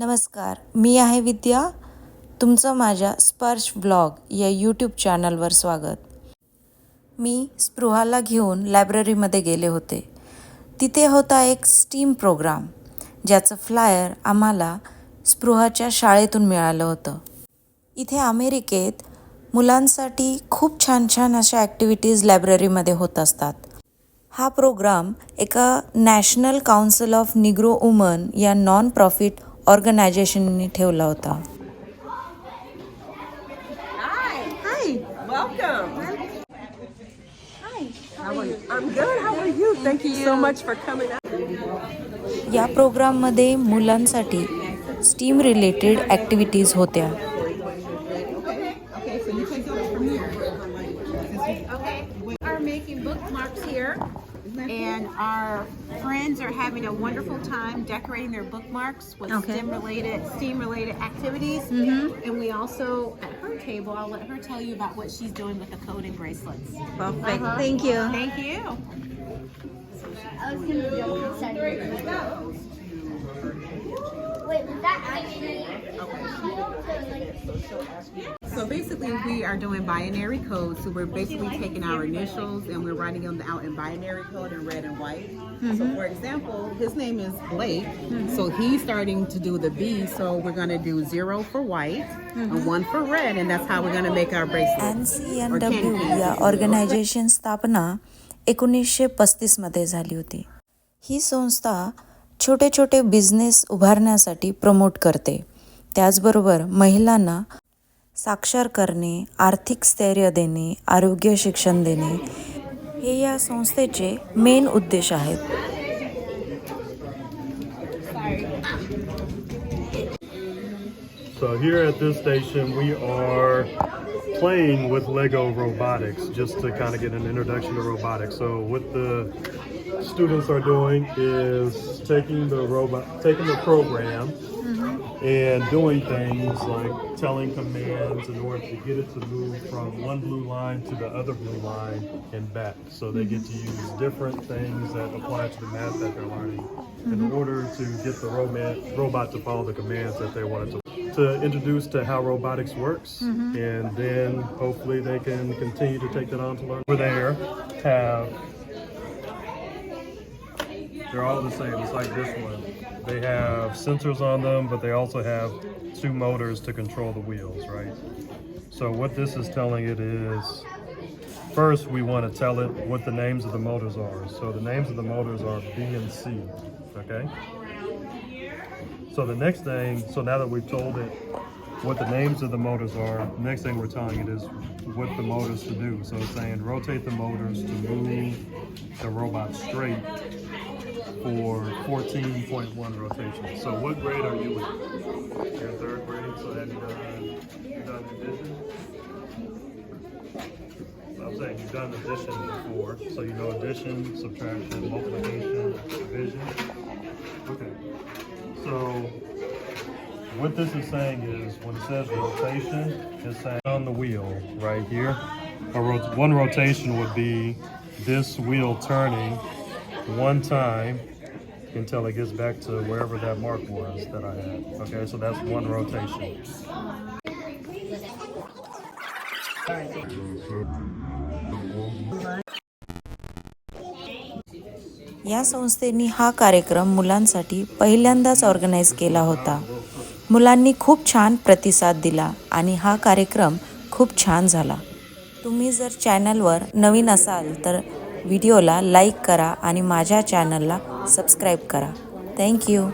नमस्कार मी आहे विद्या. तुमचं माझ्या स्पर्श ब्लॉग या यूट्यूब चॅनलवर स्वागत. मी स्पृहाला घेऊन लायब्ररीमध्ये गेले होते. तिथे होता एक स्टीम प्रोग्राम ज्याचं फ्लायर आम्हाला स्पृहाच्या शाळेतून मिळालं होतं. इथे अमेरिकेत मुलांसाठी खूप छान छान अशा ॲक्टिव्हिटीज लायब्ररीमध्ये होत असतात. हा प्रोग्राम एका National Council of Negro Woman या नॉन प्रॉफिट ऑर्गनायझेशननी ठेवला होता. या प्रोग्राममध्ये मुलांसाठी स्टीम रिलेटेड ॲक्टिव्हिटीज होत्या. and our friends are having a wonderful time decorating their bookmarks with okay. STEM related STEAM related activities. Mm-hmm. And we also at her table, I'll let her tell you about what she's doing with the coding bracelets. Perfect. Uh-huh. Thank you. Thank you. Wait, was that actually? So basically, we are doing binary code. So we're basically taking our initials and we're writing them out in binary code in red and white. So for example, his name is Blake. So he's starting to do the B. So we're gonna do zero for white and one for red, and that's how we're gonna make our bracelet. N C N W या organisation स्थापना एकोणीसशे पस्तीसमध्ये झाली होती ही संस्था छोटे छोटे business उभारण्यासाठी promote करते त्याचबरोबर महिलांना साक्षर करणे आर्थिक स्थैर्य देणे आरोग्य शिक्षण देणे हे या संस्थेचे मेन उद्देश आहेत. So here at this station, we are playing with Lego robotics just to kind of get an introduction to robotics. So what the students are doing is taking the robot, taking the program mm-hmm. and doing things like telling commands in order to get it to move from one blue line to the other blue line and back. So they get to mm-hmm. use different things that apply to the math that they're learning in mm-hmm. order to get the robot, robot to follow the commands that they want it to to introduce to how robotics works mm-hmm. and then hopefully they can continue to take that on to learn. Over there have they're all the same. It's like this one. They have sensors on them, but they also have two motors to control the wheels, right? So what this is telling it is first we want to tell it what the names of the motors are. So the names of the motors are B and C, okay? So the next thing, so now that we've told it what the names of the motors are, the next thing we're telling it is what the motors to do. So it's saying rotate the motors to move the robot straight for 14.1 rotations. So what grade are you in? You're in third grade, so have you done, you done addition? I'm saying you've done addition before, so you know addition, subtraction, multiplication, division. what this is saying is when it says rotation, it's saying on the wheel right here. A rot- one rotation would be this wheel turning one time until it gets back to wherever that mark was that I had. Okay, so that's one rotation. या संस्थेने हा कार्यक्रम मुलांसाठी पहिल्यांदाच organise केला होता मुलांनी खूप छान प्रतिसाद दिला आणि हा कार्यक्रम खूप छान झाला. तुम्ही जर चॅनलवर नवीन असाल तर व्हिडिओला लाईक करा आणि माझ्या चॅनलला सबस्क्राईब करा. थँक्यू